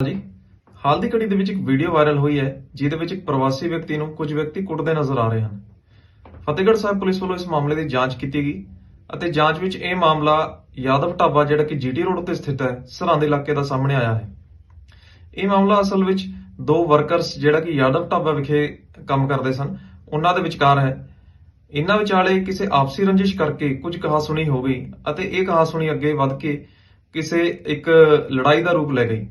ਜੀ ਹਾਲ ਦੀ ਘੜੀ ਦੇ ਵਿੱਚ ਇੱਕ ਵੀਡੀਓ ਵਾਇਰਲ ਹੋਈ ਹੈ, ਜਿਹਦੇ ਵਿੱਚ ਇੱਕ ਪ੍ਰਵਾਸੀ ਵਿਅਕਤੀ ਨੂੰ ਕੁਝ ਵਿਅਕਤੀ ਕੁੱਟਦੇ ਨਜ਼ਰ ਆ ਰਹੇ ਹਨ। ਫਤਿਹਗੜ੍ਹ ਸਾਹਿਬ ਪੁਲਿਸ ਵੱਲੋਂ ਇਸ ਮਾਮਲੇ ਦੀ ਜਾਂਚ ਕੀਤੀ ਗਈ ਅਤੇ ਜਾਂਚ ਵਿੱਚ ਇਹ ਮਾਮਲਾ ਯਾਦਵ ਢਾਬਾ, ਜਿਹੜਾ ਕਿ ਜੀਟੀ ਰੋਡ ਉੱਤੇ ਸਥਿਤ ਹੈ, ਸਰਹੰਦ ਇਲਾਕੇ ਦਾ ਸਾਹਮਣੇ ਆਇਆ ਹੈ। ਇਹ ਮਾਮਲਾ ਅਸਲ ਵਿੱਚ ਦੋ ਵਰਕਰਸ, ਜਿਹੜਾ ਕਿ ਯਾਦਵ ਢਾਬਾ ਵਿਖੇ ਕੰਮ ਕਰਦੇ ਸਨ, ਉਹਨਾਂ ਦੇ ਵਿਚਕਾਰ ਹੈ। ਇਹਨਾਂ ਵਿਚਾਲੇ ਕਿਸੇ ਆਪਸੀ ਰੰਜਿਸ਼ ਕਰਕੇ ਕੁਝ ਕਹਾਸੁਣੀ ਹੋ ਗਈ ਅਤੇ ਇਹ ਕਹਾਸੁਣੀ ਅੱਗੇ ਵੱਧ ਕੇ ਕਿਸੇ ਇੱਕ ਲੜਾਈ ਦਾ ਰੂਪ ਲੈ ਗਈ।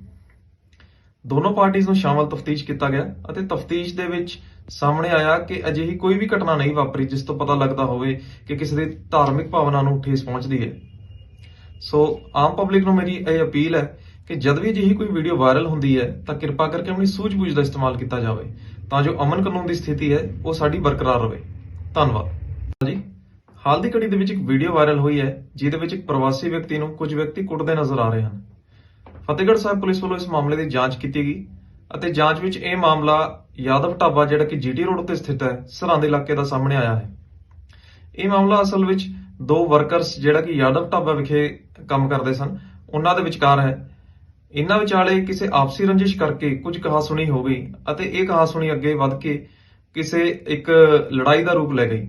ਦੋਨੋਂ ਪਾਰਟੀਆਂ ਨੂੰ ਸ਼ਾਮਲ ਤਫਤੀਸ਼ ਕੀਤਾ ਗਿਆ ਅਤੇ ਤਫਤੀਸ਼ ਦੇ ਵਿੱਚ ਸਾਹਮਣੇ ਆਇਆ ਕਿ ਅਜਿਹੀ ਕੋਈ ਵੀ ਘਟਨਾ ਨਹੀਂ ਵਾਪਰੀ, ਜਿਸ ਤੋਂ ਪਤਾ ਲੱਗਦਾ ਹੋਵੇ ਕਿ ਕਿਸੇ ਦੀ ਧਾਰਮਿਕ ਭਾਵਨਾ ਨੂੰ ਠੇਸ ਪਹੁੰਚਦੀ ਹੈ। ਸੋ, ਆਮ ਪਬਲਿਕ ਨੂੰ ਮੇਰੀ ਇਹ ਅਪੀਲ ਹੈ ਕਿ ਜਦ ਵੀ ਅਜਿਹੀ ਕੋਈ ਵੀਡੀਓ ਵਾਇਰਲ ਹੁੰਦੀ ਹੈ, ਤਾਂ ਕਿਰਪਾ ਕਰਕੇ ਆਪਣੀ ਸੂਝ-ਬੂਝ ਦਾ ਇਸਤੇਮਾਲ ਕੀਤਾ ਜਾਵੇ, ਤਾਂ ਜੋ ਅਮਨ ਕਾਨੂੰਨ ਦੀ ਸਥਿਤੀ ਹੈ, ਉਹ ਸਾਡੀ ਬਰਕਰਾਰ ਰਹੇ। ਧੰਨਵਾਦ। ਜੀ ਹਾਲ ਦੀ ਘੜੀ ਦੇ ਵਿੱਚ ਇੱਕ ਵੀਡੀਓ ਵਾਇਰਲ ਹੋਈ ਹੈ, ਜਿਹਦੇ ਵਿੱਚ ਇੱਕ ਪ੍ਰਵਾਸੀ ਵਿਅਕਤੀ ਨੂੰ ਕੁਝ ਵਿਅਕਤੀ ਕੁੱਟਦੇ ਨਜ਼ਰ ਆ ਰਹੇ ਹਨ। ਫਤਿਹਗੜ੍ਹ ਸਾਹਿਬ ਪੁਲਿਸ ਵੱਲੋਂ ਇਸ ਮਾਮਲੇ ਦੀ ਜਾਂਚ ਕੀਤੀ ਗਈ ਅਤੇ ਜਾਂਚ ਵਿੱਚ ਇਹ ਮਾਮਲਾ ਯਾਦਵ ਢਾਬਾ, ਜਿਹੜਾ ਕਿ ਜੀਟੀ ਰੋਡ ਉੱਤੇ ਸਥਿਤ ਹੈ, ਸਰਹੰਦ ਇਲਾਕੇ ਦਾ ਸਾਹਮਣੇ ਆਇਆ ਹੈ। ਇਹ ਮਾਮਲਾ ਅਸਲ ਵਿੱਚ ਦੋ ਵਰਕਰਸ ਜਿਹੜਾ ਕਿ ਯਾਦਵ ਢਾਬਾ ਵਿਖੇ ਕੰਮ ਕਰਦੇ ਸਨ, ਉਹਨਾਂ ਦੇ ਵਿਚਕਾਰ ਹੈ। ਇਹਨਾਂ ਵਿਚਾਲੇ ਕਿਸੇ ਆਪਸੀ ਰੰਜਿਸ਼ ਕਰਕੇ ਕੁਝ ਕਹਾਸੁਣੀ ਹੋ ਗਈ ਅਤੇ ਇਹ ਕਹਾਸੁਣੀ ਅੱਗੇ ਵੱਧ ਕੇ ਕਿਸੇ ਇੱਕ ਲੜਾਈ ਦਾ ਰੂਪ ਲੈ ਗਈ।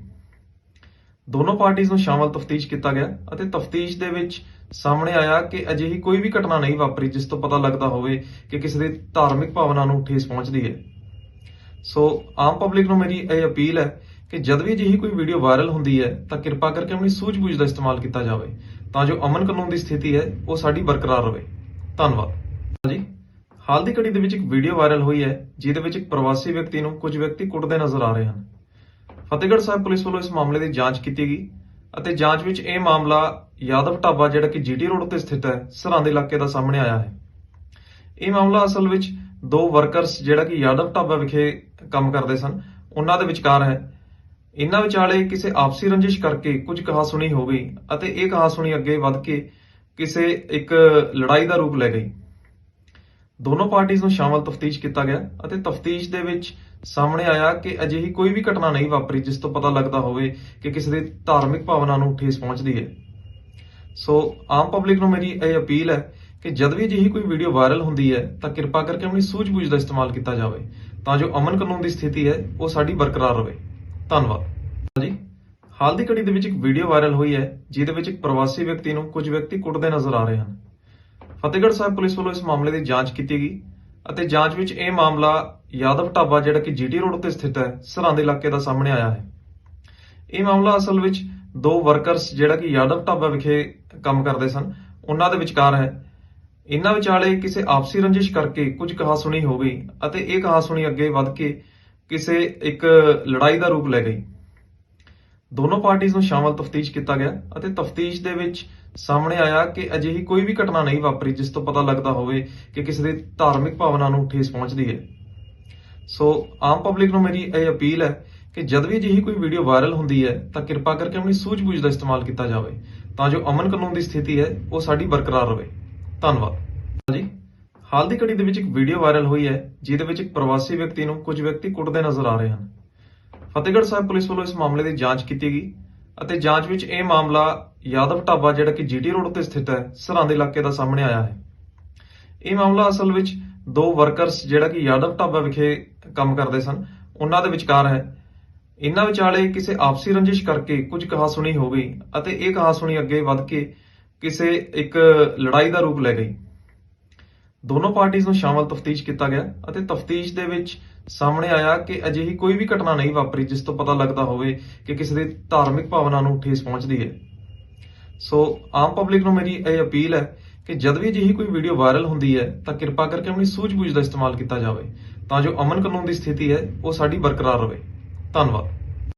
ਦੋਨੋਂ ਪਾਰਟੀਆਂ ਨੂੰ ਸ਼ਾਮਲ ਤਫਤੀਸ਼ ਕੀਤਾ ਗਿਆ ਅਤੇ ਤਫਤੀਸ਼ ਦੇ ਵਿੱਚ ਸਾਹਮਣੇ ਆਇਆ ਕਿ ਅਜਿਹੀ ਕੋਈ ਵੀ ਘਟਨਾ ਨਹੀਂ ਵਾਪਰੀ ਜਿਸ ਤੋਂ ਪਤਾ ਲੱਗਦਾ ਹੋਵੇ ਕਿ ਕਿਸੇ ਦੀ ਧਾਰਮਿਕ ਭਾਵਨਾ ਨੂੰ ਠੇਸ ਪਹੁੰਚਦੀ ਹੈ। ਸੋ ਆਮ ਪਬਲਿਕ ਨੂੰ ਮੇਰੀ ਇਹ ਅਪੀਲ ਹੈ ਕਿ ਜਦ ਵੀ ਅਜਿਹੀ ਕੋਈ ਵੀਡੀਓ ਵਾਇਰਲ ਹੁੰਦੀ ਹੈ ਤਾਂ ਕਿਰਪਾ ਕਰਕੇ ਆਪਣੀ ਸੂਝ-ਬੂਝ ਦਾ ਇਸਤੇਮਾਲ ਕੀਤਾ ਜਾਵੇ ਤਾਂ ਜੋ ਅਮਨ ਕਾਨੂੰਨ ਦੀ ਸਥਿਤੀ ਹੈ ਉਹ ਸਾਡੀ ਬਰਕਰਾਰ ਰਹੇ। ਧੰਨਵਾਦ। ਜੀ ਹਾਲ ਦੀ ਘੜੀ ਦੇ ਵਿੱਚ ਇੱਕ ਵੀਡੀਓ ਵਾਇਰਲ ਹੋਈ ਹੈ ਜਿਹਦੇ ਵਿੱਚ ਇੱਕ ਪ੍ਰਵਾਸੀ ਵਿਅਕਤੀ ਨੂੰ ਕੁਝ ਵਿਅਕਤੀ ਕੁੱਟਦੇ ਨਜ਼ਰ ਆ ਰਹੇ ਹਨ। ਫਤਿਹਗੜ੍ਹ ਸਾਹਿਬ ਪੁਲਿਸ ਵੱਲੋਂ ਇਸ ਮਾਮਲੇ ਦੀ ਜਾਂਚ ਕੀਤੀ ਗਈ ਅਤੇ ਜਾਂਚ ਵਿੱਚ ਇਹ ਮਾਮਲਾ ਯਾਦਵ ਢਾਬਾ ਜਿਹੜਾ ਕਿ ਜੀਟੀ ਰੋਡ ਤੇ ਸਥਿਤ ਹੈ, ਸਰਹੰਦ ਇਲਾਕੇ ਦਾ ਸਾਹਮਣੇ ਆਇਆ ਹੈ। ਇਹ ਮਾਮਲਾ ਅਸਲ ਵਿੱਚ ਦੋ ਵਰਕਰਸ ਜਿਹੜਾ ਕਿ ਯਾਦਵ ਢਾਬਾ ਵਿਖੇ ਕੰਮ ਕਰਦੇ ਸਨ। ਉਹਨਾਂ ਦੇ ਵਿਚਕਾਰ ਹੈ। ਇਹਨਾਂ ਵਿਚਾਲੇ ਕਿਸੇ ਆਪਸੀ ਰੰਜਿਸ਼ ਕਰਕੇ ਕੁਝ ਕਹਾਸੁਣੀ ਹੋ ਗਈ ਅਤੇ ਇਹ ਕਹਾਸੁਣੀ ਅੱਗੇ ਵੱਧ ਕੇ ਕਿਸੇ ਇੱਕ ਲੜਾਈ ਦਾ ਰੂਪ ਲੈ ਗਈ। ਦੋਨੋਂ ਪਾਰਟੀਆਂ ਨੂੰ ਸ਼ਾਮਲ ਤਫਤੀਸ਼ ਕੀਤਾ ਗਿਆ ਅਤੇ ਤਫਤੀਸ਼ ਦੇ ਵਿੱਚ ਸਾਹਮਣੇ ਆਇਆ ਕਿ ਅਜਿਹੀ ਕੋਈ ਵੀ ਘਟਨਾ ਨਹੀਂ ਵਾਪਰੀ, ਜਿਸ ਤੋਂ ਪਤਾ ਲੱਗਦਾ ਹੋਵੇ ਕਿ ਕਿਸੇ ਦੀ ਧਾਰਮਿਕ ਭਾਵਨਾ ਨੂੰ ਠੇਸ ਪਹੁੰਚਦੀ ਹੈ। ਸੋ ਆਮ ਪਬਲਿਕ ਨੂੰ ਮੇਰੀ ਇਹ ਅਪੀਲ ਹੈ ਕਿ ਜਦ ਵੀ ਅਜਿਹੀ ਕੋਈ ਵੀਡੀਓ ਵਾਇਰਲ ਹੁੰਦੀ ਹੈ, ਤਾਂ ਕਿਰਪਾ ਕਰਕੇ ਆਪਣੀ ਸੂਝ-ਬੂਝ ਦਾ ਇਸਤੇਮਾਲ ਕੀਤਾ ਜਾਵੇ, ਤਾਂ ਜੋ ਅਮਨ ਕਾਨੂੰਨ ਦੀ ਸਥਿਤੀ ਹੈ, ਉਹ ਸਾਡੀ ਬਰਕਰਾਰ ਰਹੇ। ਧੰਨਵਾਦ। ਜੀ ਹਾਲ ਦੀ ਘੜੀ ਦੇ ਵਿੱਚ ਇੱਕ ਵੀਡੀਓ ਵਾਇਰਲ ਹੋਈ ਹੈ, ਜਿਹਦੇ ਵਿੱਚ ਇੱਕ ਪ੍ਰਵਾਸੀ ਵਿਅਕਤੀ ਨੂੰ ਕੁਝ ਵਿਅਕਤੀ ਕੁੱਟਦੇ ਨਜ਼ਰ ਆ ਰਹੇ ਹਨ। ਫਤਿਹਗੜ੍ਹ ਸਾਹਿਬ ਪੁਲਿਸ ਵੱਲੋਂ ਇਸ ਮਾਮਲੇ ਦੀ ਜਾਂਚ ਕੀਤੀ ਗਈ ਅਤੇ ਜਾਂਚ ਵਿੱਚ ਇਹ ਮਾਮਲਾ ਯਾਦਵ ਢਾਬਾ, ਜਿਹੜਾ ਕਿ ਜੀਟੀ ਰੋਡ ਉੱਤੇ ਸਥਿਤ ਹੈ, ਸਰਹੰਦ ਇਲਾਕੇ ਦਾ ਸਾਹਮਣੇ ਆਇਆ ਹੈ। ਇਹ ਮਾਮਲਾ ਅਸਲ ਵਿੱਚ ਦੋ ਵਰਕਰਸ ਜਿਹੜਾ ਕਿ ਯਾਦਵ ਢਾਬਾ ਵਿਖੇ ਕੰਮ ਕਰਦੇ ਸਨ। ਉਹਨਾਂ ਦੇ ਵਿਚਕਾਰ ਹੈ। ਇਹਨਾਂ ਵਿਚਾਲੇ ਕਿਸੇ ਆਪਸੀ ਰੰਜਿਸ਼ ਕਰਕੇ ਕੁਝ ਕਹਾਸੁਣੀ ਹੋ ਗਈ ਅਤੇ ਇਹ ਕਹਾਸੁਣੀ ਅੱਗੇ ਵੱਧ ਕੇ ਕਿਸੇ ਇੱਕ ਲੜਾਈ ਦਾ ਰੂਪ ਲੈ ਗਈ। ਦੋਨੋਂ ਪਾਰਟੀਆਂ ਨੂੰ ਸ਼ਾਮਲ ਤਫਤੀਸ਼ ਕੀਤਾ ਗਿਆ ਅਤੇ ਤਫਤੀਸ਼ ਦੇ ਵਿੱਚ ਸਾਹਮਣੇ ਆਇਆ ਕਿ ਅਜਿਹੀ ਕੋਈ ਵੀ ਘਟਨਾ ਨਹੀਂ ਵਾਪਰੀ ਜਿਸ ਤੋਂ ਪਤਾ ਲੱਗਦਾ ਹੋਵੇ ਕਿ ਕਿਸੇ ਦੀ ਧਾਰਮਿਕ ਭਾਵਨਾ ਨੂੰ ਠੇਸ ਪਹੁੰਚਦੀ ਹੈ। ਸੋ ਆਮ ਪਬਲਿਕ ਨੂੰ ਮੇਰੀ ਇਹ ਅਪੀਲ ਹੈ ਕਿ ਜਦ ਵੀ ਅਜਿਹੀ ਕੋਈ ਵੀਡੀਓ ਵਾਇਰਲ ਹੁੰਦੀ ਹੈ ਤਾਂ ਕਿਰਪਾ ਕਰਕੇ ਆਪਣੀ ਸੂਝ-ਬੂਝ ਦਾ ਇਸਤੇਮਾਲ ਕੀਤਾ ਜਾਵੇ। ਤਾਂ ਜੋ ਅਮਨ ਕਾਨੂੰਨ ਦੀ ਸਥਿਤੀ ਹੈ, ਉਹ ਸਾਡੀ ਬਰਕਰਾਰ ਰਹੇ ਧੰਨਵਾਦ। ਜੀ ਹਾਲ ਦੀ ਘੜੀ ਦੇ ਵਿੱਚ ਇੱਕ ਵੀਡੀਓ ਵਾਇਰਲ ਹੋਈ ਹੈ, ਜਿਹਦੇ ਵਿੱਚ ਇੱਕ ਪ੍ਰਵਾਸੀ ਵਿਅਕਤੀ ਨੂੰ ਕੁਝ ਵਿਅਕਤੀ ਕੁੱਟਦੇ ਨਜ਼ਰ ਆ ਰਹੇ ਹਨ। ਫਤਿਹਗੜ੍ਹ ਸਾਹਿਬ ਪੁਲਿਸ ਵੱਲੋਂ ਇਸ ਮਾਮਲੇ ਦੀ ਜਾਂਚ ਕੀਤੀ ਗਈ ਅਤੇ ਜਾਂਚ ਵਿੱਚ ਇਹ ਮਾਮਲਾ ਯਾਦਵ ਢਾਬਾ, ਜਿਹੜਾ ਕਿ ਜੀਟੀ ਰੋਡ ਤੇ ਸਥਿਤ ਹੈ, ਸਰਹੰਦ ਇਲਾਕੇ ਦਾ ਸਾਹਮਣੇ ਆਇਆ ਹੈ। ਇਹ ਮਾਮਲਾ ਅਸਲ ਵਿੱਚ ਦੋ ਵਰਕਰਸ ਜਿਹੜਾ ਕਿ ਯਾਦਵ ਢਾਬਾ ਵਿਖੇ ਕੰਮ ਕਰਦੇ ਸਨ, ਉਹਨਾਂ ਦੇ ਵਿਚਕਾਰ ਹੈ। ਇਹਨਾਂ ਵਿਚਾਲੇ ਕਿਸੇ ਆਪਸੀ ਰੰਜਿਸ਼ ਕਰਕੇ ਕੁਝ ਕਹਾਸੁਣੀ ਹੋ ਗਈ ਅਤੇ ਇਹ ਕਹਾਸੁਣੀ ਅੱਗੇ ਵੱਧ ਕੇ ਕਿਸੇ ਇੱਕ ਲੜਾਈ ਦਾ ਰੂਪ ਲੈ ਗਈ। ਦੋਨੋਂ ਪਾਰਟੀਆਂ ਨੂੰ ਸ਼ਾਮਲ ਤਫਤੀਸ਼ ਕੀਤਾ ਗਿਆ ਅਤੇ ਤਫਤੀਸ਼ ਦੇ ਵਿੱਚ ਸਾਹਮਣੇ ਆਇਆ ਕਿ ਅਜਿਹੀ ਕੋਈ ਵੀ ਘਟਨਾ ਨਹੀਂ ਵਾਪਰੀ ਜਿਸ ਤੋਂ ਪਤਾ ਲੱਗਦਾ ਹੋਵੇ ਕਿ ਕਿਸੇ ਦੀ ਧਾਰਮਿਕ ਭਾਵਨਾ ਨੂੰ ਠੇਸ ਪਹੁੰਚਦੀ ਹੈ। ਸੋ ਆਮ ਪਬਲਿਕ ਨੂੰ ਮੇਰੀ ਇਹ ਅਪੀਲ ਹੈ ਕਿ ਜਦ ਵੀ ਅਜਿਹੀ ਕੋਈ ਵੀਡੀਓ ਵਾਇਰਲ ਹੁੰਦੀ ਹੈ ਤਾਂ ਕਿਰਪਾ ਕਰਕੇ ਆਪਣੀ ਸੂਝ-ਬੂਝ ਦਾ ਇਸਤੇਮਾਲ ਕੀਤਾ ਜਾਵੇ, ਤਾਂ ਜੋ ਅਮਨ ਕਾਨੂੰਨ ਦੀ ਸਥਿਤੀ ਹੈ ਉਹ ਸਾਡੀ ਬਰਕਰਾਰ ਰਹੇ। ਧੰਨਵਾਦ।